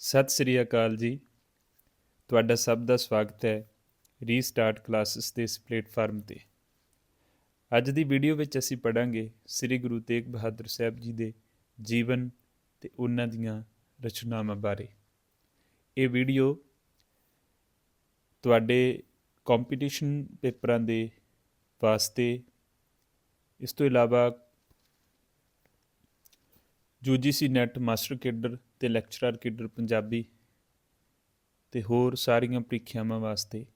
ਸਤਿ ਸ੍ਰੀ ਅਕਾਲ ਜੀ। ਤੁਹਾਡਾ ਸਭ ਦਾ ਸਵਾਗਤ ਹੈ ਰੀਸਟਾਰਟ ਕਲਾਸਿਸ ਦੇ ਇਸ ਪਲੇਟਫਾਰਮ ਤੇ। ਅੱਜ ਦੀ ਵੀਡੀਓ ਵਿੱਚ ਅਸੀਂ ਪੜਾਂਗੇ ਸ੍ਰੀ ਗੁਰੂ ਤੇਗ ਬਹਾਦਰ ਸਾਹਿਬ ਜੀ ਦੇ ਜੀਵਨ ਤੇ ਉਹਨਾਂ ਦੀਆਂ ਰਚਨਾਵਾਂ ਬਾਰੇ। ਇਹ ਵੀਡੀਓ ਤੁਹਾਡੇ ਕੰਪੀਟੀਸ਼ਨ ਪੇਪਰਾਂ ਦੇ ਵਾਸਤੇ, ਇਸ ਤੋਂ ਇਲਾਵਾ ਯੂਜੀਸੀ ਨੈਟ ਮਾਸਟਰ ਕੇਡਰ ਤੇ ਲੈਕਚਰਰ ਕੇਡਰ ਪੰਜਾਬੀ ਤੇ ਹੋਰ ਸਾਰੀਆਂ ਪ੍ਰੀਖਿਆਵਾਂ ਵਾਸਤੇ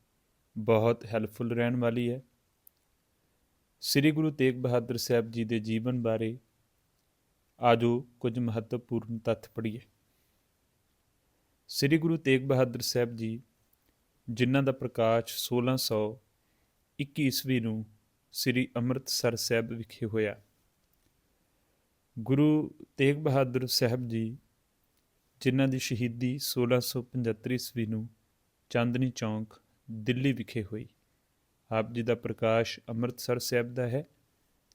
ਬਹੁਤ ਹੈਲਪਫੁਲ ਰਹਿਣ ਵਾਲੀ ਹੈ। ਸ੍ਰੀ ਗੁਰੂ ਤੇਗ ਬਹਾਦਰ ਸਾਹਿਬ ਜੀ ਦੇ ਜੀਵਨ ਬਾਰੇ ਆਜੋ ਕੁਝ ਮਹੱਤਵਪੂਰਨ ਤੱਥ ਪੜ੍ਹੀਏ। ਸ੍ਰੀ ਗੁਰੂ ਤੇਗ ਬਹਾਦਰ ਸਾਹਿਬ ਜੀ, ਜਿਨ੍ਹਾਂ ਦਾ ਪ੍ਰਕਾਸ਼ 1621 ਈਸਵੀ ਨੂੰ ਸ੍ਰੀ ਅੰਮ੍ਰਿਤਸਰ ਸਾਹਿਬ ਵਿਖੇ ਹੋਇਆ। ਗੁਰੂ ਤੇਗ ਬਹਾਦਰ ਸਾਹਿਬ ਜੀ ਜਿਨ੍ਹਾਂ ਦੀ ਸ਼ਹੀਦੀ 1675 ਈਸਵੀ ਨੂੰ ਚਾਂਦਨੀ ਚੌਂਕ, ਦਿੱਲੀ ਵਿਖੇ ਹੋਈ। ਆਪ ਜੀ ਦਾ ਪ੍ਰਕਾਸ਼ ਅੰਮ੍ਰਿਤਸਰ ਸਾਹਿਬ ਦਾ ਹੈ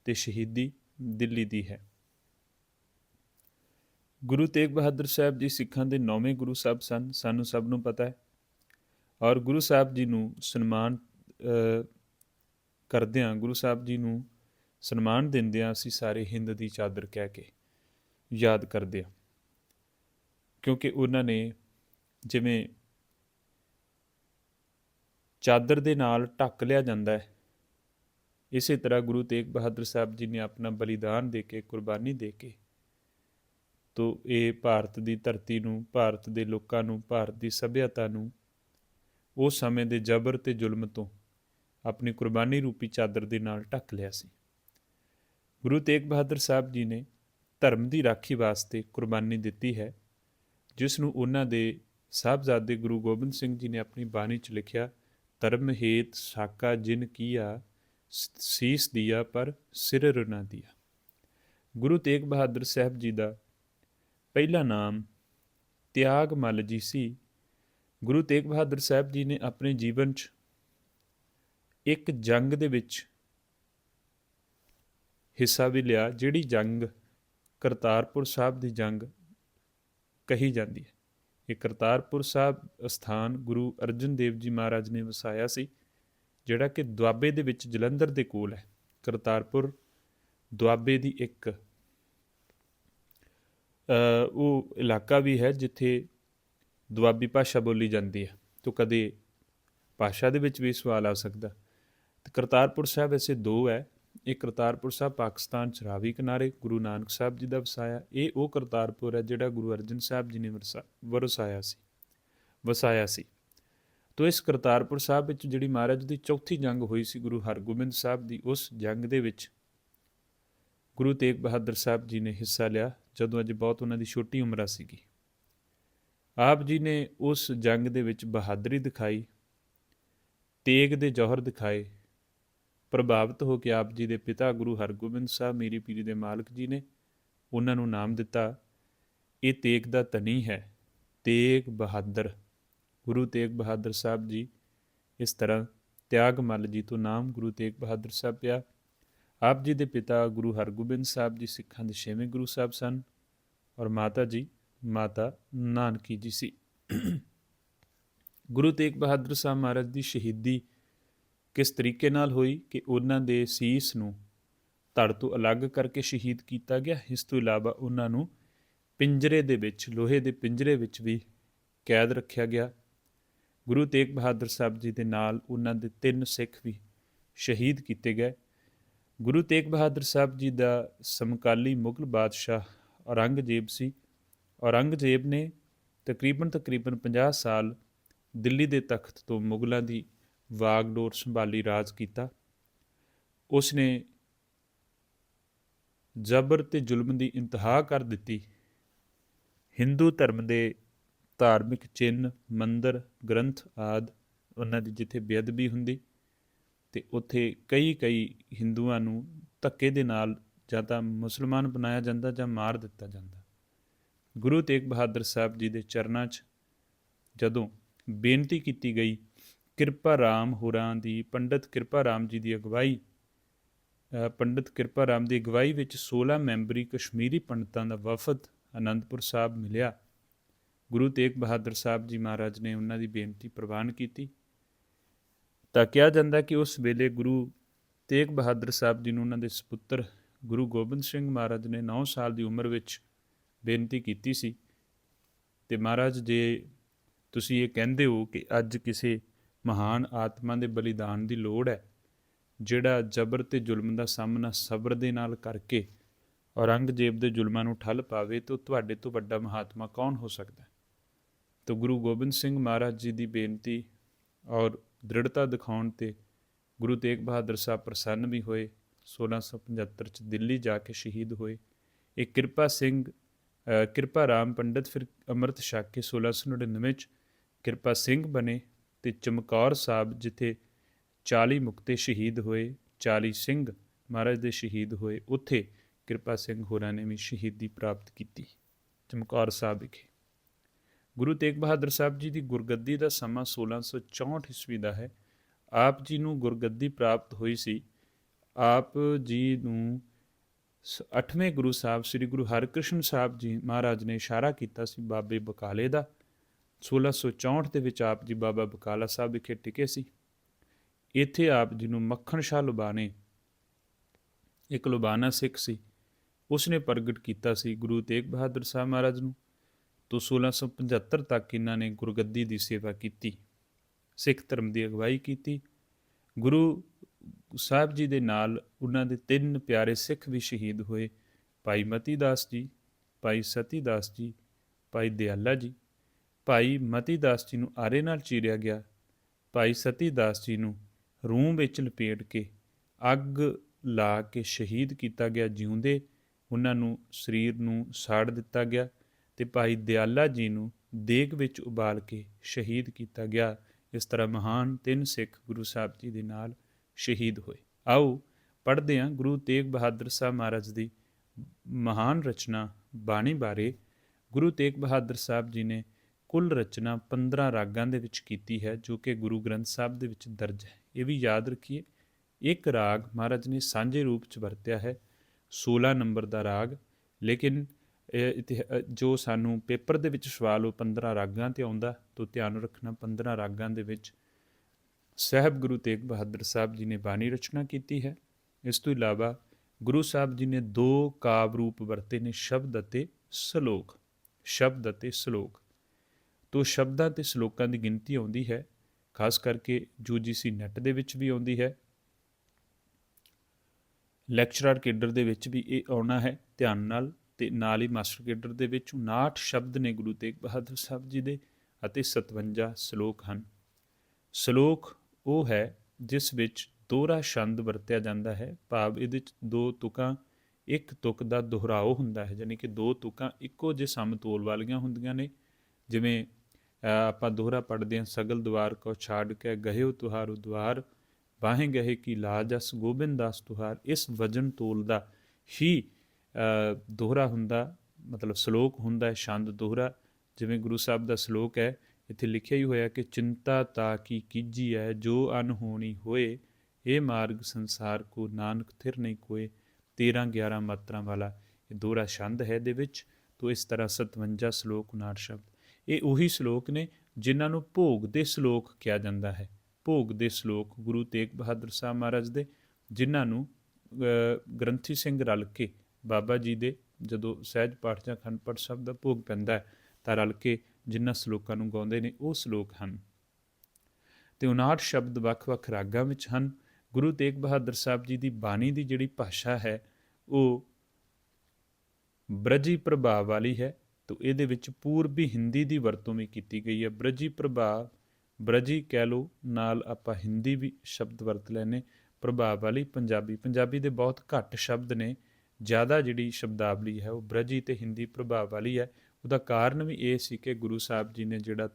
ਤੇ ਸ਼ਹੀਦੀ ਦਿੱਲੀ ਦੀ ਹੈ। ਗੁਰੂ ਤੇਗ ਬਹਾਦਰ ਸਾਹਿਬ ਜੀ ਸਿੱਖਾਂ ਦੇ ਨੌਵੇਂ ਗੁਰੂ ਸਾਹਿਬ ਸਨ, ਸਾਨੂੰ ਸਭ ਨੂੰ ਪਤਾ ਹੈ। ਔਰ ਗੁਰੂ ਸਾਹਿਬ ਜੀ ਨੂੰ ਸਨਮਾਨ ਕਰਦਿਆਂ, ਗੁਰੂ ਸਾਹਿਬ ਜੀ ਨੂੰ ਸਨਮਾਨ ਦਿੰਦਿਆਂ ਅਸੀਂ ਸਾਰੇ ਹਿੰਦ ਦੀ ਚਾਦਰ ਕਹਿ ਕੇ ਯਾਦ ਕਰਦੇ ਹਾਂ। ਕਿਉਂਕਿ ਉਹਨਾਂ ਨੇ ਜਿਵੇਂ ਚਾਦਰ ਦੇ ਨਾਲ ਢੱਕ ਲਿਆ ਜਾਂਦਾ ਹੈ, ਇਸੇ ਤਰ੍ਹਾਂ ਗੁਰੂ ਤੇਗ ਬਹਾਦਰ ਸਾਹਿਬ ਜੀ ਨੇ ਆਪਣਾ ਬਲੀਦਾਨ ਦੇ ਕੇ, ਕੁਰਬਾਨੀ ਦੇ ਕੇ ਤੋ ਇਹ ਭਾਰਤ ਦੀ ਧਰਤੀ ਨੂੰ, ਭਾਰਤ ਦੇ ਲੋਕਾਂ ਨੂੰ, ਭਾਰਤ ਦੀ ਸਭਿਅਤਾ ਨੂੰ ਉਸ ਸਮੇਂ ਦੇ ਜ਼ਬਰ ਤੇ ਜ਼ੁਲਮ ਤੋਂ ਆਪਣੀ ਕੁਰਬਾਨੀ ਰੂਪੀ ਚਾਦਰ ਦੇ ਨਾਲ ਢੱਕ ਲਿਆ ਸੀ। ਗੁਰੂ ਤੇਗ ਬਹਾਦਰ ਸਾਹਿਬ ਜੀ ਨੇ ਧਰਮ ਦੀ ਰਾਖੀ ਵਾਸਤੇ ਕੁਰਬਾਨੀ ਦਿੱਤੀ ਹੈ। ਜਿਸ ਨੂੰ ਉਹਨਾਂ ਦੇ ਸਾਹਿਬਜ਼ਾਦੇ ਗੁਰੂ ਗੋਬਿੰਦ ਸਿੰਘ ਜੀ ਨੇ ਆਪਣੀ ਬਾਣੀ 'ਚ ਲਿਖਿਆ, ਧਰਮ ਹੇਤ ਸਾਕਾ ਜਿਨ ਕੀਆ, ਸ- ਸੀਸ ਦਿਆ ਪਰ ਸਿਰ ਰੁਨਾ ਦਿਆ। ਗੁਰੂ ਤੇਗ ਬਹਾਦਰ ਸਾਹਿਬ ਜੀ ਦਾ ਪਹਿਲਾ ਨਾਮ ਤਿਆਗ ਮੱਲ ਜੀ ਸੀ। ਗੁਰੂ ਤੇਗ ਬਹਾਦਰ ਸਾਹਿਬ ਜੀ ਨੇ ਆਪਣੇ ਜੀਵਨ 'ਚ ਇੱਕ ਜੰਗ ਦੇ ਵਿੱਚ ਹਿੱਸਾ ਵੀ ਲਿਆ, ਜਿਹੜੀ ਜੰਗ ਕਰਤਾਰਪੁਰ ਸਾਹਿਬ ਦੀ ਜੰਗ ਕਹੀ ਜਾਂਦੀ ਹੈ। ਇਹ ਕਰਤਾਰਪੁਰ ਸਾਹਿਬ ਸਥਾਨ ਗੁਰੂ ਅਰਜਨ ਦੇਵ ਜੀ ਮਹਾਰਾਜ ਨੇ ਵਸਾਇਆ ਸੀ, ਜਿਹੜਾ ਕਿ ਦੁਆਬੇ ਦੇ ਵਿੱਚ ਜਲੰਧਰ ਦੇ ਕੋਲ ਹੈ। ਕਰਤਾਰਪੁਰ ਦੁਆਬੇ ਦੀ ਇੱਕ ਉਹ ਇਲਾਕਾ ਵੀ ਹੈ ਜਿੱਥੇ ਦੁਆਬੀ ਭਾਸ਼ਾ ਬੋਲੀ ਜਾਂਦੀ ਹੈ। ਤੋਂ ਕਦੇ ਭਾਸ਼ਾ ਦੇ ਵਿੱਚ ਵੀ ਸਵਾਲ ਆ ਸਕਦਾ। ਤੇ ਕਰਤਾਰਪੁਰ ਸਾਹਿਬ ਐਸੇ ਦੋ ਹੈ ਇਹ ਕਰਤਾਰਪੁਰ ਸਾਹਿਬ ਪਾਕਿਸਤਾਨ ਚ ਰਾਵੀ ਕਿਨਾਰੇ ਗੁਰੂ ਨਾਨਕ ਸਾਹਿਬ ਜੀ ਦਾ ਵਸਾਇਆ। ਇਹ ਉਹ ਕਰਤਾਰਪੁਰ ਹੈ ਜਿਹੜਾ ਗੁਰੂ ਅਰਜਨ ਸਾਹਿਬ ਜੀ ਨੇ ਵਰਸਾ- ਵਰਸਾਇਆ ਸੀ, ਵਸਾਇਆ ਸੀ। ਤੋ ਇਸ ਕਰਤਾਰਪੁਰ ਸਾਹਿਬ ਵਿੱਚ ਜਿਹੜੀ ਮਹਾਰਾਜ ਦੀ ਚੌਥੀ ਜੰਗ ਹੋਈ ਸੀ ਗੁਰੂ ਹਰਗੋਬਿੰਦ ਸਾਹਿਬ ਦੀ, ਉਸ ਜੰਗ ਦੇ ਵਿੱਚ ਗੁਰੂ ਤੇਗ ਬਹਾਦਰ ਸਾਹਿਬ ਜੀ ਨੇ ਹਿੱਸਾ ਲਿਆ, ਜਦੋਂ ਅਜੇ ਬਹੁਤ ਉਹਨਾਂ ਦੀ ਛੋਟੀ ਉਮਰ ਸੀਗੀ। ਆਪ ਜੀ ਨੇ ਉਸ ਜੰਗ ਦੇ ਵਿੱਚ ਬਹਾਦਰੀ ਦਿਖਾਈ, ਤੇਗ ਦੇ ਜੌਹਰ ਦਿਖਾਏ ਪ੍ਰਭਾਵਿਤ ਹੋ ਕੇ ਆਪ ਜੀ ਦੇ ਪਿਤਾ ਗੁਰੂ ਹਰਗੋਬਿੰਦ ਸਾਹਿਬ, ਮੇਰੀ ਪੀਰੀ ਦੇ ਮਾਲਕ ਜੀ ਨੇ ਉਹਨਾਂ ਨੂੰ ਨਾਮ ਦਿੱਤਾ। ਇਹ ਤੇਗ ਦਾ ਤਨੀ ਹੈ। ਤੇਗ ਬਹਾਦਰ। ਗੁਰੂ ਤੇਗ ਬਹਾਦਰ ਸਾਹਿਬ ਜੀ ਇਸ ਤਰ੍ਹਾਂ ਤਿਆਗ ਮੱਲ ਜੀ ਤੋਂ ਨਾਮ ਗੁਰੂ ਤੇਗ ਬਹਾਦਰ ਸਾਹਿਬ ਪਿਆ। ਆਪ ਜੀ ਦੇ ਪਿਤਾ ਗੁਰੂ ਹਰਗੋਬਿੰਦ ਸਾਹਿਬ ਜੀ ਸਿੱਖਾਂ ਦੇ ਛੇਵੇਂ ਗੁਰੂ ਸਾਹਿਬ ਸਨ ਔਰ ਮਾਤਾ ਜੀ, ਮਾਤਾ ਨਾਨਕੀ ਜੀ ਸੀ। ਗੁਰੂ ਤੇਗ ਬਹਾਦਰ ਸਾਹਿਬ ਮਹਾਰਾਜ ਦੀ ਸ਼ਹੀਦੀ ਕਿਸ ਤਰੀਕੇ ਨਾਲ ਹੋਈ ਕਿ ਉਹਨਾਂ ਦੇ ਸੀਸ ਨੂੰ ਧੜ ਤੋਂ ਅਲੱਗ ਕਰਕੇ ਸ਼ਹੀਦ ਕੀਤਾ ਗਿਆ? ਇਸ ਤੋਂ ਇਲਾਵਾ ਉਹਨਾਂ ਨੂੰ ਪਿੰਜਰੇ ਦੇ ਵਿੱਚ, ਲੋਹੇ ਦੇ ਪਿੰਜਰੇ ਵਿੱਚ ਵੀ ਕੈਦ ਰੱਖਿਆ ਗਿਆ। ਗੁਰੂ ਤੇਗ ਬਹਾਦਰ ਸਾਹਿਬ ਜੀ ਦੇ ਨਾਲ ਉਹਨਾਂ ਦੇ ਤਿੰਨ ਸਿੱਖ ਵੀ ਸ਼ਹੀਦ ਕੀਤੇ ਗਏ। ਗੁਰੂ ਤੇਗ ਬਹਾਦਰ ਸਾਹਿਬ ਜੀ ਦਾ ਸਮਕਾਲੀ ਮੁਗਲ ਬਾਦਸ਼ਾਹ ਔਰੰਗਜ਼ੇਬ ਸੀ। ਔਰੰਗਜ਼ੇਬ ਨੇ ਤਕਰੀਬਨ ਤਕਰੀਬਨ 50 ਸਾਲ ਦਿੱਲੀ ਦੇ ਤਖਤ ਤੋਂ ਮੁਗਲਾਂ ਦੀ ਵਾਗਡੋਰ ਸੰਭਾਲੀ ਰਾਜ ਕੀਤਾ। ਉਸ ਨੇ ਜ਼ਬਰ ਤੇ ਜ਼ੁਲਮ ਦੀ ਇੰਤਹਾ ਕਰ ਦਿੱਤੀ। ਹਿੰਦੂ ਧਰਮ ਦੇ ਧਾਰਮਿਕ ਚਿੰਨ੍ਹ, ਮੰਦਰ, ਗ੍ਰੰਥ ਆਦ ਉਹਨਾਂ ਦੀ ਜਿੱਥੇ ਬੇਅਦਬੀ ਹੁੰਦੀ ਤੇ ਉੱਥੇ ਕਈ ਕਈ ਹਿੰਦੂਆਂ ਨੂੰ ਧੱਕੇ ਦੇ ਨਾਲ ਜਾਂ ਤਾਂ ਮੁਸਲਮਾਨ ਬਣਾਇਆ ਜਾਂਦਾ ਜਾਂ ਮਾਰ ਦਿੱਤਾ ਜਾਂਦਾ। ਗੁਰੂ ਤੇਗ ਬਹਾਦਰ ਸਾਹਿਬ ਜੀ ਦੇ ਚਰਨਾਂ 'ਚ ਜਦੋਂ ਬੇਨਤੀ ਕੀਤੀ ਗਈ ਕਿਰਪਾ ਰਾਮ ਹੋਰਾਂ ਦੀ, ਪੰਡਿਤ ਕਿਰਪਾ ਰਾਮ ਜੀ ਦੀ ਅਗਵਾਈ। ਪੰਡਿਤ ਕਿਰਪਾ ਰਾਮ ਦੀ ਅਗਵਾਈ ਵਿੱਚ 16 ਮੈਂਬਰੀ ਕਸ਼ਮੀਰੀ ਪੰਡਤਾਂ ਦਾ ਵਫਦ ਅਨੰਦਪੁਰ ਸਾਹਿਬ ਮਿਲਿਆ। ਗੁਰੂ ਤੇਗ ਬਹਾਦਰ ਸਾਹਿਬ ਜੀ ਮਹਾਰਾਜ ਨੇ ਉਹਨਾਂ ਦੀ ਬੇਨਤੀ ਪ੍ਰਵਾਨ ਕੀਤੀ। ਤਾਂ ਕਿਹਾ ਜਾਂਦਾ ਕਿ ਉਸ ਵੇਲੇ ਗੁਰੂ ਤੇਗ ਬਹਾਦਰ ਸਾਹਿਬ ਜੀ ਨੂੰ ਉਹਨਾਂ ਦੇ ਸੁਪੁੱਤਰ ਗੁਰੂ ਗੋਬਿੰਦ ਸਿੰਘ ਮਹਾਰਾਜ ਨੇ 9 ਸਾਲ ਦੀ ਉਮਰ ਵਿੱਚ ਬੇਨਤੀ ਕੀਤੀ ਸੀ। ਤੇ ਮਹਾਰਾਜ, ਜੇ ਤੁਸੀਂ ਇਹ ਕਹਿੰਦੇ ਹੋ ਕਿ ਅੱਜ ਕਿਸੇ ਮਹਾਨ ਆਤਮਾ ਦੇ ਬਲੀਦਾਨ ਦੀ ਲੋੜ ਹੈ, ਜਿਹੜਾ ਜ਼ਬਰ ਤੇ ਜ਼ੁਲਮ ਦਾ ਸਾਹਮਣਾ ਸਬਰ ਦੇ ਨਾਲ ਕਰਕੇ ਔਰੰਗਜ਼ੇਬ ਦੇ ਜ਼ੁਲਮਾਂ ਨੂੰ ਠੱਲ ਪਾਵੇ, ਤਾਂ ਤੁਹਾਡੇ ਤੋਂ ਵੱਡਾ ਮਹਾਤਮਾ ਕੌਣ ਹੋ ਸਕਦਾ ਹੈ? ਤਾਂ ਗੁਰੂ ਗੋਬਿੰਦ ਸਿੰਘ ਮਹਾਰਾਜ ਜੀ ਦੀ ਬੇਨਤੀ ਔਰ ਦ੍ਰਿੜਤਾ ਦਿਖਾਉਣ ਤੇ ਗੁਰੂ ਤੇਗ ਬਹਾਦਰ ਸਾਹਿਬ ਪ੍ਰਸੰਨ ਵੀ ਹੋਏ 1675 ਚ ਦਿੱਲੀ ਜਾ ਕੇ ਸ਼ਹੀਦ ਹੋਏ। ਇਹ ਕਿਰਪਾ ਸਿੰਘ ਕਿਰਪਾ ਰਾਮ ਪੰਡਤ, ਫਿਰ ਅੰਮ੍ਰਿਤ ਛੱਕ ਕੇ 1699 ਚ ਕਿਰਪਾ ਸਿੰਘ ਬਣੇ। ਤੇ ਚਮਕੌਰ ਸਾਹਿਬ ਜਿੱਥੇ 40 ਮੁਕਤੇ ਸ਼ਹੀਦ ਹੋਏ 40 ਸਿੰਘ ਮਹਾਰਾਜ ਦੇ ਸ਼ਹੀਦ ਹੋਏ, ਉੱਥੇ ਕਿਰਪਾ ਸਿੰਘ ਹੋਰਾਂ ਨੇ ਵੀ ਸ਼ਹੀਦੀ ਪ੍ਰਾਪਤ ਕੀਤੀ। ਚਮਕੌਰ ਸਾਹਿਬ ਵਿਖੇ। ਗੁਰੂ ਤੇਗ ਬਹਾਦਰ ਸਾਹਿਬ ਜੀ ਦੀ ਗੁਰਗੱਦੀ ਦਾ ਸਮਾਂ 1664 ਈਸਵੀ ਦਾ ਹੈ। ਆਪ ਜੀ ਨੂੰ ਗੁਰਗੱਦੀ ਪ੍ਰਾਪਤ ਹੋਈ ਸੀ। ਆਪ ਜੀ ਨੂੰ ਸ- ਅੱਠਵੇਂ ਗੁਰੂ ਸਾਹਿਬ, ਸ੍ਰੀ ਗੁਰੂ ਹਰਕ੍ਰਿਸ਼ਨ ਸਾਹਿਬ ਜੀ ਮਹਾਰਾਜ ਨੇ ਇਸ਼ਾਰਾ ਕੀਤਾ ਸੀ ਬਾਬੇ ਬਕਾਲੇ ਦਾ। 1664 ਦੇ ਵਿੱਚ ਆਪ ਜੀ ਬਾਬਾ ਬਕਾਲਾ ਸਾਹਿਬ ਵਿਖੇ ਟਿਕੇ ਸੀ। ਇੱਥੇ ਆਪ ਜੀ ਨੂੰ ਮੱਖਣ ਸ਼ਾਹ ਲੁਬਾਣੇ ਇੱਕ ਲੁਬਾਨਾ ਸਿੱਖ ਸੀ। ਉਸਨੇ ਪ੍ਰਗਟ ਕੀਤਾ ਸੀ ਗੁਰੂ ਤੇਗ ਬਹਾਦਰ ਸਾਹਿਬ ਮਹਾਰਾਜ ਨੂੰ ਤੋਂ 1675 ਤੱਕ ਇਹਨਾਂ ਨੇ ਗੁਰਗੱਦੀ ਦੀ ਸੇਵਾ ਕੀਤੀ, ਸਿੱਖ ਧਰਮ ਦੀ ਅਗਵਾਈ ਕੀਤੀ। ਗੁਰੂ ਸਾਹਿਬ ਜੀ ਦੇ ਨਾਲ ਉਹਨਾਂ ਦੇ ਤਿੰਨ ਪਿਆਰੇ ਸਿੱਖ ਵੀ ਸ਼ਹੀਦ ਹੋਏ, ਭਾਈ ਮਤੀ ਦਾਸ ਜੀ, ਭਾਈ ਸਤੀ ਦਾਸ ਜੀ, ਭਾਈ ਦਿਆਲਾ ਜੀ। ਭਾਈ ਮਤੀ ਦਾਸ ਜੀ ਨੂੰ ਆਰੇ ਨਾਲ ਚੀਰਿਆ ਗਿਆ। ਭਾਈ ਸਤੀ ਦਾਸ ਜੀ ਨੂੰ ਰੂੰ ਵਿੱਚ ਲਪੇਟ ਕੇ ਅੱਗ ਲਾ ਕੇ ਸ਼ਹੀਦ ਕੀਤਾ ਗਿਆ। ਜਿਉਂਦੇ ਉਹਨਾਂ ਨੂੰ ਸਰੀਰ ਨੂੰ ਸਾੜ ਦਿੱਤਾ ਗਿਆ ਤੇ ਭਾਈ ਦਿਆਲਾ ਜੀ ਨੂੰ ਦੇਗ ਵਿੱਚ ਉਬਾਲ ਕੇ ਸ਼ਹੀਦ ਕੀਤਾ ਗਿਆ। ਇਸ ਤਰ੍ਹਾਂ ਮਹਾਨ ਤਿੰਨ ਸਿੱਖ ਗੁਰੂ ਸਾਹਿਬ ਜੀ ਦੇ ਨਾਲ ਸ਼ਹੀਦ ਹੋਏ। ਆਓ ਪੜ੍ਹਦੇ ਹਾਂ ਗੁਰੂ ਤੇਗ ਬਹਾਦਰ ਸਾਹਿਬ ਮਹਾਰਾਜ ਦੀ ਮਹਾਨ ਰਚਨਾ ਬਾਣੀ ਬਾਰੇ। ਗੁਰੂ ਤੇਗ ਬਹਾਦਰ ਸਾਹਿਬ ਜੀ ਨੇ ਕੁੱਲ ਰਚਨਾ 15 ਰਾਗਾਂ ਦੇ ਵਿੱਚ ਕੀਤੀ ਹੈ, ਜੋ ਕਿ ਗੁਰੂ ਗ੍ਰੰਥ ਸਾਹਿਬ ਦੇ ਵਿੱਚ ਦਰਜ ਹੈ। ਇਹ ਵੀ ਯਾਦ ਰੱਖੀਏ, ਇੱਕ ਰਾਗ ਮਹਾਰਾਜ ਨੇ ਸਾਂਝੇ ਰੂਪ ਚ ਵਰਤਿਆ ਹੈ 16 ਨੰਬਰ ਦਾ ਰਾਗ। ਲੇਕਿਨ ਇਤਿਹਾ- ਜੋ ਸਾਨੂੰ ਪੇਪਰ ਦੇ ਵਿੱਚ ਸਵਾਲ ਉਹ 15 ਰਾਗਾਂ ਤੇ ਆਉਂਦਾ, ਤਾਂ ਧਿਆਨ ਰੱਖਣਾ 15 ਰਾਗਾਂ ਦੇ ਵਿੱਚ ਸਾਹਿਬ ਗੁਰੂ ਤੇਗ ਬਹਾਦਰ ਸਾਹਿਬ ਜੀ ਨੇ ਬਾਣੀ ਰਚਨਾ ਕੀਤੀ ਹੈ। ਇਸ ਤੋਂ ਇਲਾਵਾ ਗੁਰੂ ਸਾਹਿਬ ਜੀ ਨੇ ਦੋ ਕਾਵ ਰੂਪ ਵਰਤੇ ਨੇ, ਸ਼ਬਦ ਅਤੇ ਸ਼ਲੋਕ। ਸ਼ਬਦ ਅਤੇ ਸ਼ਲੋਕ। ਤੋਂ ਸ਼ਬਦਾਂ ਤੇ ਸ਼ਲੋਕਾਂ ਦੀ ਗਿਣਤੀ ਆਉਂਦੀ ਹੈ, ਖਾਸ ਕਰਕੇ ਯੂਜੀਸੀ ਨੈਟ ਦੇ ਵਿੱਚ ਵੀ ਆਉਂਦੀ ਹੈ। ਲੈਕਚਰਰ ਕੇਡਰ ਦੇ ਵਿੱਚ ਵੀ ਇਹ ਆਉਣਾ ਹੈ, ਧਿਆਨ ਨਾਲ ਤੇ ਨਾਲ ਹੀ ਮਾਸਟਰ ਕੇਡਰ ਦੇ ਵਿੱਚ 59 ਸ਼ਬਦ ਨੇ ਗੁਰੂ ਤੇਗ ਬਹਾਦਰ ਸਾਹਿਬ ਜੀ ਦੇ ਅਤੇ 57 ਸ਼ਲੋਕ ਹਨ। ਸ਼ਲੋਕ ਉਹ ਹੈ ਜਿਸ ਵਿੱਚ ਦੋਹਰਾ ਛੰਦ ਵਰਤਿਆ ਜਾਂਦਾ ਹੈ, ਭਾਵ ਇਹਦੇ ਵਿੱਚ ਦੋ ਤੁਕਾਂ ਇੱਕ ਤੁਕ ਦਾ ਦੁਹਰਾਓ ਹੁੰਦਾ ਹੈ ਯਾਨੀ ਕਿ ਦੋ ਤੁਕਾਂ ਇੱਕੋ ਜਿਹੇ ਸਮਤੋਲ ਵਾਲੀਆਂ ਹੁੰਦੀਆਂ ਨੇ, ਜਿਵੇਂ ਆਪਾਂ ਦੋਹਰਾ ਪੜ੍ਹਦੇ ਹਾਂ, ਸਗਲ ਦੁਆਰ ਕੋ ਛਾੜ ਕੇ ਗਹਿਓ ਤੁਹਾਰੂ ਦੁਆਰ ਬਾਹੇ ਗਹੇ ਕੀ ਲਾਜਸ ਗੋਬਿੰਦ ਦਾਸ ਤੁਹਾਰ। ਇਸ ਵਜਨ ਤੋਲ ਦਾ ਹੀ ਦੋਹਰਾ ਹੁੰਦਾ, ਮਤਲਬ ਸ਼ਲੋਕ ਹੁੰਦਾ ਹੈ ਛੰਦ ਦੋਹਰਾ। ਜਿਵੇਂ ਗੁਰੂ ਸਾਹਿਬ ਦਾ ਸ਼ਲੋਕ ਹੈ, ਇੱਥੇ ਲਿਖਿਆ ਹੀ ਹੋਇਆ ਕਿ ਚਿੰਤਾ ਤਾ ਕੀ ਕੀਜੀ ਹੈ ਜੋ ਅਨਹੋਣੀ ਹੋਏ, ਇਹ ਮਾਰਗ ਸੰਸਾਰ ਕੋ ਨਾਨਕ ਥਿਰ ਨਹੀਂ ਕੋਏ। 13 11 ਮਾਤਰਾ ਵਾਲਾ ਇਹ ਦੋਹਰਾ ਛੰਦ ਹੈ ਦੇ ਵਿੱਚ। ਤੋਂ ਇਸ ਤਰ੍ਹਾਂ 57 ਸ਼ਲੋਕ 59 ਸ਼ਬਦ। ਇਹ ਉਹੀ ਸ਼ਲੋਕ ਨੇ ਜਿਨ੍ਹਾਂ ਨੂੰ ਭੋਗ ਦੇ ਸ਼ਲੋਕ ਕਿਹਾ ਜਾਂਦਾ ਹੈ। ਭੋਗ ਦੇ ਸ਼ਲੋਕ ਗੁਰੂ ਤੇਗ ਬਹਾਦਰ ਸਾਹਿਬ ਮਹਾਰਾਜ ਦੇ, ਜਿਨ੍ਹਾਂ ਨੂੰ ਗ੍ਰੰਥੀ ਸਿੰਘ ਰਲ ਕੇ ਬਾਬਾ ਜੀ ਦੇ ਜਦੋਂ ਸਹਿਜ ਪਾਠ ਜਾਂ ਖੰਡ ਪਾਠ ਸਾਹਿਬ ਦਾ ਭੋਗ ਪੈਂਦਾ ਹੈ, ਤਾਂ ਰਲ ਕੇ ਜਿਨ੍ਹਾਂ ਸ਼ਲੋਕਾਂ ਨੂੰ ਗਾਉਂਦੇ ਨੇ ਉਹ ਸ਼ਲੋਕ ਹਨ। ਤੇ 59 ਸ਼ਬਦ ਵੱਖ-ਵੱਖ ਰਾਗਾਂ ਵਿੱਚ ਹਨ। ਗੁਰੂ ਤੇਗ ਬਹਾਦਰ ਸਾਹਿਬ ਜੀ ਦੀ ਬਾਣੀ ਦੀ ਜਿਹੜੀ ਭਾਸ਼ਾ ਹੈ, ਉਹ ਬ੍ਰਜੀ ਪ੍ਰਭਾਵ ਵਾਲੀ ਹੈ। ਤਾਂ ਇਹਦੇ ਵਿੱਚ ਪੂਰਬੀ ਹਿੰਦੀ ਦੀ ਵਰਤੋਂ ਵੀ ਕੀਤੀ ਗਈ ਹੈ। ਬ੍ਰਜੀ ਪ੍ਰਭਾਵ, ਬ੍ਰਜੀ ਕਹਿ ਲਓ, ਨਾਲ ਆਪਾਂ ਹਿੰਦੀ ਵੀ ਸ਼ਬਦ ਵਰਤ ਲੈਨੇ ਪ੍ਰਭਾਵ ਵਾਲੀ ਪੰਜਾਬੀ ਪੰਜਾਬੀ ਦੇ ਬਹੁਤ ਘੱਟ ਸ਼ਬਦ ਨੇ, ਜ਼ਿਆਦਾ ਜਿਹੜੀ ਸ਼ਬਦਾਵਲੀ ਹੈ ਉਹ ਬ੍ਰਜੀ ਤੇ ਹਿੰਦੀ ਪ੍ਰਭਾਵ ਵਾਲੀ ਹੈ। ਉਹਦਾ ਕਾਰਨ ਵੀ ਇਹ ਸੀ ਕਿ ਗੁਰੂ ਸਾਹਿਬ ਜੀ ਨੇ ਜਿਹੜਾ,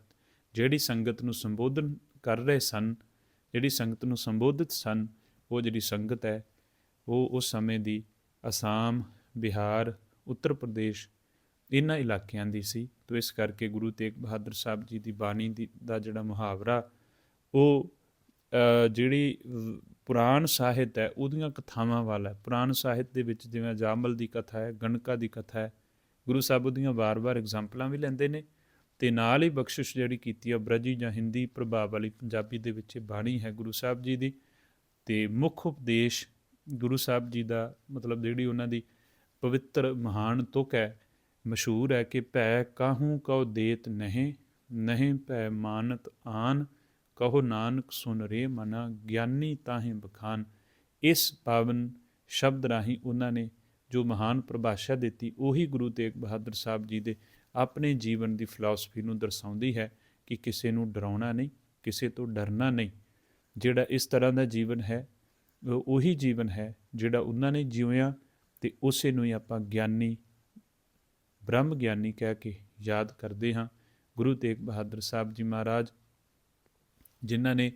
ਜਿਹੜੀ ਸੰਗਤ ਨੂੰ ਸੰਬੋਧਨ ਕਰ ਰਹੇ ਸਨ, ਜਿਹੜੀ ਸੰਗਤ ਨੂੰ ਸੰਬੋਧਿਤ ਸਨ, ਉਹ ਜਿਹੜੀ ਸੰਗਤ ਹੈ, ਉਹ ਉਸ ਸਮੇਂ ਦੀ ਅਸਾਮ, ਬਿਹਾਰ, ਉੱਤਰ ਪ੍ਰਦੇਸ਼ ਇਹਨਾਂ ਇਲਾਕਿਆਂ ਦੀ ਸੀ। ਤੋਂ ਇਸ ਕਰਕੇ ਗੁਰੂ ਤੇਗ ਬਹਾਦਰ ਸਾਹਿਬ ਜੀ ਦੀ ਬਾਣੀ ਦੀ, ਦਾ ਜਿਹੜਾ ਮੁਹਾਵਰਾ, ਉਹ ਜਿਹੜੀ ਪੁਰਾਣ ਸਾਹਿਤ ਹੈ, ਉਹਦੀਆਂ ਕਥਾਵਾਂ ਵਾਲਾ ਹੈ। ਪੁਰਾਣ ਸਾਹਿਤ ਦੇ ਵਿੱਚ ਜਿਵੇਂ ਜਾਮਲ ਦੀ ਕਥਾ ਹੈ, ਗਣਕਾ ਦੀ ਕਥਾ ਹੈ, ਗੁਰੂ ਸਾਹਿਬ ਉਹਦੀਆਂ ਵਾਰ-ਵਾਰ ਐਗਜ਼ਾਮਪਲਾਂ ਵੀ ਲੈਂਦੇ ਨੇ ਤੇ ਨਾਲ ਹੀ ਬਖਸ਼ਿਸ਼ ਜਿਹੜੀ ਕੀਤੀ ਆ ਬ੍ਰਜੀ ਜਾਂ ਹਿੰਦੀ ਪ੍ਰਭਾਵ ਵਾਲੀ ਪੰਜਾਬੀ ਦੇ ਵਿੱਚ ਇਹ ਬਾਣੀ ਹੈ ਗੁਰੂ ਸਾਹਿਬ ਜੀ ਦੀ। ਤੇ ਮੁੱਖ ਉਪਦੇਸ਼ ਗੁਰੂ ਸਾਹਿਬ ਜੀ ਦਾ ਮਤਲਬ ਜਿਹੜੀ ਉਹਨਾਂ ਦੀ ਪਵਿੱਤਰ ਮਹਾਨ ਤੁਕ ਹੈ ਮਸ਼ਹੂਰ ਹੈ ਕਿ ਭੈ ਕਾਹੂ ਕਉ ਦੇਤ ਨਹੀਂ ਨਹੀਂ ਭੈ ਮਾਨਤ ਆਨ, ਕਹੋ ਨਾਨਕ ਸੁਨ ਰੇ ਮਨਾ, ਗਿਆਨੀ ਤਾਹੇ ਬਖਾਨ। ਇਸ ਪਾਵਨ ਸ਼ਬਦ ਰਾਹੀਂ ਉਹਨਾਂ ਨੇ ਜੋ ਮਹਾਨ ਪਰਿਭਾਸ਼ਾ ਦਿੱਤੀ, ਉਹੀ ਗੁਰੂ ਤੇਗ ਬਹਾਦਰ ਸਾਹਿਬ ਜੀ ਦੇ ਆਪਣੇ ਜੀਵਨ ਦੀ ਫਿਲਾਸਫੀ ਨੂੰ ਦਰਸਾਉਂਦੀ ਹੈ ਕਿ ਕਿਸੇ ਨੂੰ ਡਰਾਉਣਾ ਨਹੀਂ, ਕਿਸੇ ਤੋਂ ਡਰਨਾ ਨਹੀਂ। ਜਿਹੜਾ ਇਸ ਤਰ੍ਹਾਂ ਦਾ ਜੀਵਨ ਹੈ ਉਹੀ ਜੀਵਨ ਹੈ ਜਿਹੜਾ ਉਹਨਾਂ ਨੇ ਜਿਉਇਆ ਤੇ ਉਸੇ ਨੂੰ ਹੀ ਆਪਾਂ ਗਿਆਨੀ ਬ੍ਰਹਮ ਗਿਆਨੀ ਕਹਿ ਕੇ ਯਾਦ ਕਰਦੇ ਹਾਂ, ਗੁਰੂ ਤੇਗ ਬਹਾਦਰ ਸਾਹਿਬ ਜੀ ਮਹਾਰਾਜ, ਜਿਨ੍ਹਾਂ ਨੇ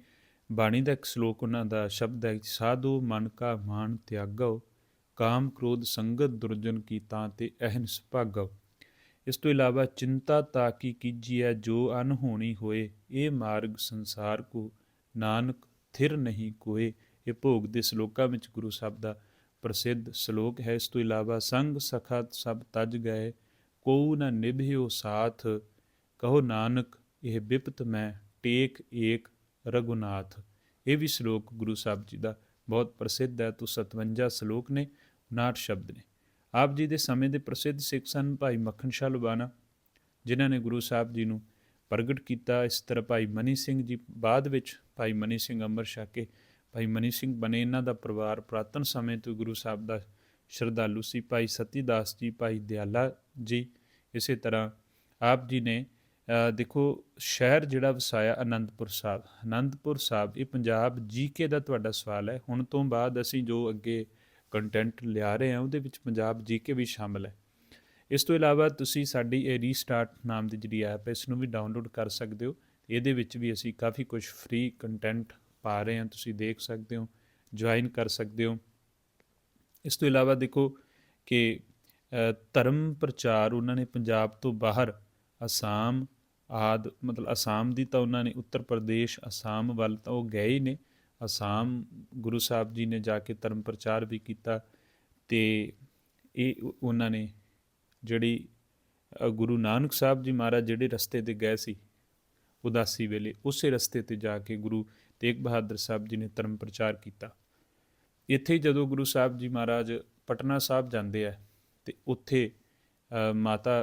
ਬਾਣੀ ਦਾ ਇੱਕ ਸ਼ਲੋਕ ਉਹਨਾਂ ਦਾ ਸ਼ਬਦ ਹੈ, ਸਾਧੂ ਮਨ ਕਾ ਮਾਨ ਤਿਆਗੋ, ਕਾਮ ਕ੍ਰੋਧ ਸੰਗਤ ਦੁਰਜਨ ਕੀ ਤਾਂ ਤੇ ਅਹਿੰਸ ਭਾਗੋ ਇਸ ਤੋਂ ਇਲਾਵਾ ਚਿੰਤਾ ਤਾਕੀ ਕੀਜੀਐ ਜੋ ਅਨਹੋਣੀ ਹੋਏ, ਇਹ ਮਾਰਗ ਸੰਸਾਰ ਕੋ ਨਾਨਕ ਥਿਰ ਨਹੀਂ ਕੋਏ। ਇਹ ਭੋਗ ਦੇ ਸ਼ਲੋਕਾਂ ਵਿੱਚ ਗੁਰੂ ਸਾਹਿਬ ਦਾ ਪ੍ਰਸਿੱਧ ਸ਼ਲੋਕ ਹੈ। ਇਸ ਤੋਂ ਇਲਾਵਾ, ਸੰਗ ਸਖਤ ਸਭ ਤਜ ਗਏ ਕੋ ਨ ਨਿਭਿਓ ਸਾਥ, ਕਹੋ ਨਾਨਕ, ਇਹ ਬਿਪਤ ਮੈਂ, ਟੇਕ ਏਕ ਰਗੁਨਾਥ ਇਹ ਵੀ ਸ਼ਲੋਕ ਗੁਰੂ ਸਾਹਿਬ ਜੀ ਦਾ ਬਹੁਤ ਪ੍ਰਸਿੱਧ ਹੈ, ਤੋਂ 57 ਸ਼ਲੋਕ ਨੇ 59 ਸ਼ਬਦ ਨੇ। ਆਪ ਜੀ ਦੇ ਸਮੇਂ ਦੇ ਪ੍ਰਸਿੱਧ ਸਿੱਖ ਸਨ ਭਾਈ ਮੱਖਣ ਸ਼ਾਹ ਲੁਬਾਣਾ, ਜਿਨ੍ਹਾਂ ਨੇ ਗੁਰੂ ਸਾਹਿਬ ਜੀ ਨੂੰ ਪ੍ਰਗਟ ਕੀਤਾ, ਇਸ ਤਰ੍ਹਾਂ ਭਾਈ ਮਨੀ ਸਿੰਘ ਜੀ ਬਾਅਦ ਵਿੱਚ ਭਾਈ ਮਨੀ ਸਿੰਘ ਅੰਮ੍ਰਿਤ ਛਕ ਕੇ ਭਾਈ ਮਨੀ ਸਿੰਘ ਬਣੇ, ਇਹਨਾਂ ਦਾ ਪਰਿਵਾਰ ਪ੍ਰਾਤਨ ਸਮੇਂ ਤੋਂ ਗੁਰੂ ਸਾਹਿਬ ਦਾ ਸ਼ਰਧਾਲੂ ਸੀ। ਭਾਈ ਸਤੀਦਾਸ ਜੀ, ਭਾਈ ਦਿਆਲਾ ਜੀ ਇਸੇ ਤਰ੍ਹਾਂ ਆਪ ਜੀ ਨੇ ਦੇਖੋ ਸ਼ਹਿਰ ਜਿਹੜਾ ਵਸਾਇਆ ਆਨੰਦਪੁਰ ਸਾਹਿਬ ਆਨੰਦਪੁਰ ਸਾਹਿਬ, ਇਹ ਪੰਜਾਬ ਜੀਕੇ ਦਾ ਤੁਹਾਡਾ ਸਵਾਲ ਹੈ। ਹੁਣ ਤੋਂ ਬਾਅਦ ਅਸੀਂ ਜੋ ਅੱਗੇ ਕੰਟੈਂਟ ਲਿਆ ਰਹੇ ਹਾਂ, ਉਹਦੇ ਵਿੱਚ ਪੰਜਾਬ ਜੀਕੇ ਵੀ ਸ਼ਾਮਲ ਹੈ। ਇਸ ਤੋਂ ਇਲਾਵਾ ਤੁਸੀਂ ਸਾਡੀ ਇਹ ਰੀਸਟਾਰਟ ਨਾਮ ਦੀ ਜਿਹੜੀ ਐਪ ਹੈ ਇਸ ਨੂੰ ਵੀ ਡਾਊਨਲੋਡ ਕਰ ਸਕਦੇ ਹੋ। ਇਹਦੇ ਵਿੱਚ ਵੀ ਅਸੀਂ ਕਾਫੀ ਕੁਝ ਫ੍ਰੀ ਕੰਟੈਂਟ ਪਾ ਰਹੇ ਹਾਂ, ਤੁਸੀਂ ਦੇਖ ਸਕਦੇ ਹੋ ਜੁਆਇਨ ਕਰ ਸਕਦੇ ਹੋ। ਇਸ ਤੋਂ ਇਲਾਵਾ ਦੇਖੋ ਕਿ ਧਰਮ ਪ੍ਰਚਾਰ ਉਹਨਾਂ ਨੇ ਪੰਜਾਬ ਤੋਂ ਬਾਹਰ, ਅਸਾਮ ਆਦ, ਮਤਲਬ ਅਸਾਮ ਦੀ ਤਾਂ ਉਹਨਾਂ ਨੇ ਉੱਤਰ ਪ੍ਰਦੇਸ਼, ਅਸਾਮ ਵੱਲ ਤਾਂ ਉਹ ਗਏ ਹੀ ਨੇ। ਅਸਾਮ ਗੁਰੂ ਸਾਹਿਬ ਜੀ ਨੇ ਜਾ ਕੇ ਧਰਮ ਪ੍ਰਚਾਰ ਵੀ ਕੀਤਾ ਤੇ ਇਹ ਉਹਨਾਂ ਨੇ ਜਿਹੜੀ ਗੁਰੂ ਨਾਨਕ ਸਾਹਿਬ ਜੀ ਮਹਾਰਾਜ ਜਿਹੜੇ ਰਸਤੇ ਤੇ ਗਏ ਸੀ, ਉਦਾਸੀ ਵੇਲੇ ਉਸੇ ਰਸਤੇ ਤੇ ਜਾ ਕੇ ਗੁਰੂ ਤੇਗ ਬਹਾਦਰ ਸਾਹਿਬ ਜੀ ਨੇ ਧਰਮ ਪ੍ਰਚਾਰ ਕੀਤਾ। ਇੱਥੇ ਜਦੋਂ ਗੁਰੂ ਸਾਹਿਬ ਜੀ ਮਹਾਰਾਜ ਪਟਨਾ ਸਾਹਿਬ ਜਾਂਦੇ ਆ ਤੇ ਉੱਥੇ ਮਾਤਾ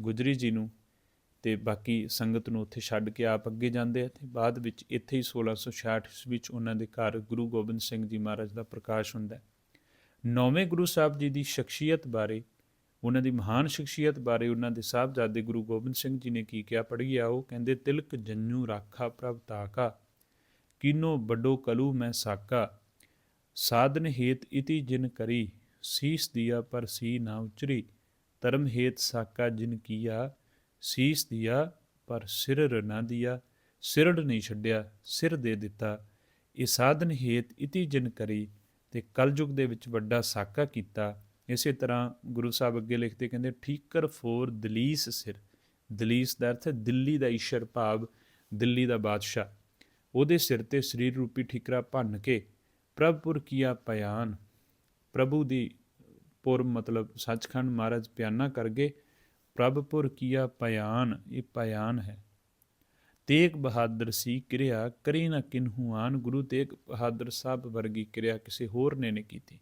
ਗੁਜਰੀ ਜੀ ਨੂੰ ਤੇ ਬਾਕੀ ਸੰਗਤ ਨੂੰ ਉੱਥੇ ਛੱਡ ਕੇ ਆਪ ਅੱਗੇ ਜਾਂਦੇ ਆ ਤੇ ਬਾਅਦ ਵਿੱਚ ਇੱਥੇ ਹੀ 1666 ਈਸਵੀ ਵਿੱਚ ਉਹਨਾਂ ਦੇ ਘਰ ਗੁਰੂ ਗੋਬਿੰਦ ਸਿੰਘ ਜੀ ਮਹਾਰਾਜ ਦਾ ਪ੍ਰਕਾਸ਼ ਹੁੰਦਾ ਹੈ। ਨੌਵੇਂ ਗੁਰੂ ਸਾਹਿਬ ਜੀ ਦੀ ਸ਼ਖਸੀਅਤ ਬਾਰੇ, ਉਹਨਾਂ ਦੀ ਮਹਾਨ ਸ਼ਖਸੀਅਤ ਬਾਰੇ ਉਹਨਾਂ ਦੇ ਸਾਹਿਬਜ਼ਾਦੇ ਗੁਰੂ ਗੋਬਿੰਦ ਸਿੰਘ ਜੀ ਨੇ ਕੀ ਕਿਹਾ ਪੜ੍ਹੀ ਆ ਉਹ ਕਹਿੰਦੇ, ਤਿਲਕ ਜੰਨੂ ਰਾਖਾ ਪ੍ਰਭ ਤਾਕਾ, ਕੀਨੋ ਵੱਡੋ ਕਲੂ ਮੈਂ ਸਾਕਾ, ਸਾਧਨ ਹੇਤ ਇਤੀ ਜਿਨ ਕਰੀ ਸੀਸ ਦਿਆ ਪਰ ਸੀ ਨਾ ਉਚਰੀ। ਧਰਮ ਹੇਤ ਸਾਕਾ ਜਿਨ ਕੀਆ, ਸੀਸ ਦਿਆ ਪਰ ਸਿਰ ਨਾ ਦਿਆ। ਸਿਰੜ ਨਹੀਂ ਛੱਡਿਆ, ਸਿਰ ਦੇ ਦਿੱਤਾ। ਇਹ ਸਾਧਨ ਹੇਤ ਇਤੀ ਜਿਨ ਕਰੀ, ਤੇ ਕਲਯੁਗ ਦੇ ਵਿੱਚ ਵੱਡਾ ਸਾਕਾ ਕੀਤਾ। ਇਸੇ ਤਰ੍ਹਾਂ ਗੁਰੂ ਸਾਹਿਬ ਅੱਗੇ ਲਿਖਦੇ ਕਹਿੰਦੇ, ਠੀਕਰ ਫੋਰ ਦਲੀਸ ਸਿਰ। ਦਲੀਸ ਦਾ ਅਰਥ ਹੈ ਦਿੱਲੀ ਦਾ ਈਸ਼ਰ ਭਾਵ, ਦਿੱਲੀ ਦਾ ਬਾਦਸ਼ਾਹ। ਉਹਦੇ ਸਿਰ ਤੇ ਸਰੀਰ ਰੂਪੀ ਠਿਕਰਾ ਭੰਨ ਕੇ ਪ੍ਰਭਪੁਰ ਕੀਆ ਪਿਆਨ। ਪ੍ਰਭੂ ਦੀ ਪੁਰ ਮਤਲਬ ਸੱਚਖੰਡ ਮਹਾਰਾਜ ਪਿਆਨਾ ਕਰ ਗਏ ਪ੍ਰਭਪੁਰ ਕੀਆ ਪਿਆਨ ਇਹ ਪਿਆਨ ਹੈ। ਤੇਗ ਬਹਾਦਰ ਸੀ ਕਿਰਿਆ, ਕਰੀ ਨਾ ਕਿਨਹੂ ਆਨ। ਗੁਰੂ ਤੇਗ ਬਹਾਦਰ ਸਾਹਿਬ ਵਰਗੀ ਕਿਰਿਆ ਕਿਸੇ ਹੋਰ ਨੇ ਨਹੀਂ ਕੀਤੀ।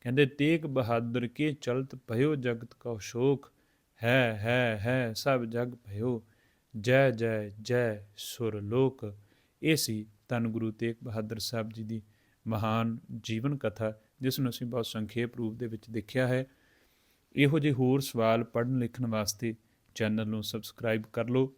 ਕਹਿੰਦੇ, ਤੇਗ ਬਹਾਦਰ ਕੇ ਚਲਤ ਭਇਓ ਜਗਤ ਕਉ ਸ਼ੋਕ। ਹੈ ਹੈ ਹੈ, ਸਭ ਜਗ ਭਇਓ। ਜੈ ਜੈ ਜੈ, ਸੁਰ ਲੋਕ। ਇਹ ਸੀ ਤਨ ਗੁਰੂ ਤੇਗ ਬਹਾਦਰ ਸਾਹਿਬ ਜੀ ਦੀ ਮਹਾਨ ਜੀਵਨ ਕਥਾ। ਜਿਸ ਨੂੰ ਅਸੀਂ ਬਹੁਤ ਸੰਖੇਪ ਰੂਪ ਦੇ ਵਿੱਚ ਦੇਖਿਆ ਹੈ। ਇਹੋ ਜਿਹੇ ਹੋਰ ਸਵਾਲ ਪੜ੍ਹਨ ਲਿਖਣ ਵਾਸਤੇ ਚੈਨਲ ਨੂੰ ਸਬਸਕ੍ਰਾਈਬ ਕਰ ਲਓ।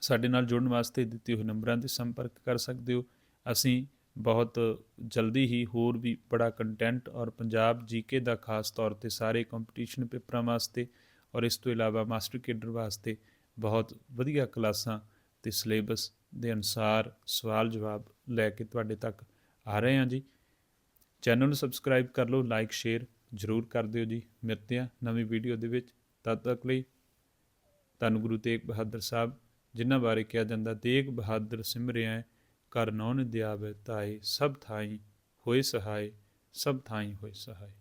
ਸਾਡੇ ਨਾਲ ਜੁੜਨ ਵਾਸਤੇ ਦਿੱਤੇ ਹੋਏ ਨੰਬਰਾਂ ਤੇ ਸੰਪਰਕ ਕਰ ਸਕਦੇ ਹੋ। ਅਸੀਂ ਬਹੁਤ ਜਲਦੀ ਹੀ ਹੋਰ ਵੀ ਬੜਾ ਕੰਟੈਂਟ ਔਰ ਪੰਜਾਬ ਜੀਕੇ ਦਾ ਖਾਸ ਤੌਰ ਤੇ ਸਾਰੇ ਕੰਪੀਟੀਸ਼ਨ ਪੇਪਰਾਂ ਵਾਸਤੇ ਔਰ ਇਸ ਤੋਂ ਇਲਾਵਾ ਮਾਸਟਰ ਕੇਡਰ ਵਾਸਤੇ ਬਹੁਤ ਵਧੀਆ ਕਲਾਸਾਂ ਤੇ ਸਿਲੇਬਸ ਦੇ ਅਨੁਸਾਰ ਸਵਾਲ ਜਵਾਬ ਲੈ ਕੇ ਤੁਹਾਡੇ ਤੱਕ ਆ ਰਹੇ ਹਾਂ ਜੀ। ਚੈਨਲ ਨੂੰ ਸਬਸਕ੍ਰਾਈਬ ਕਰ ਲਓ ਲਾਈਕ ਸ਼ੇਅਰ ਜ਼ਰੂਰ ਕਰ ਦਿਓ ਜੀ। ਮਿਲਦੇ ਹਾਂ ਨਵੀਂ ਵੀਡੀਓ ਦੇ ਵਿੱਚ। ਤਦ ਤੱਕ ਲਈ ਧੰਨ ਗੁਰੂ ਤੇਗ ਬਹਾਦਰ ਸਾਹਿਬ, ਜਿਨ੍ਹਾਂ ਬਾਰੇ ਕਿਹਾ ਜਾਂਦਾ, ਤੇਗ ਬਹਾਦਰ ਸਿਮਰਿਆ ਕਰ ਨੌਨ ਦਿਆਵੇ ਤਾਏ, ਸਭ ਥਾਈ ਹੋਏ ਸਹਾਈ ਸਭ ਥਾਈ ਹੋਏ ਸਹਾਈ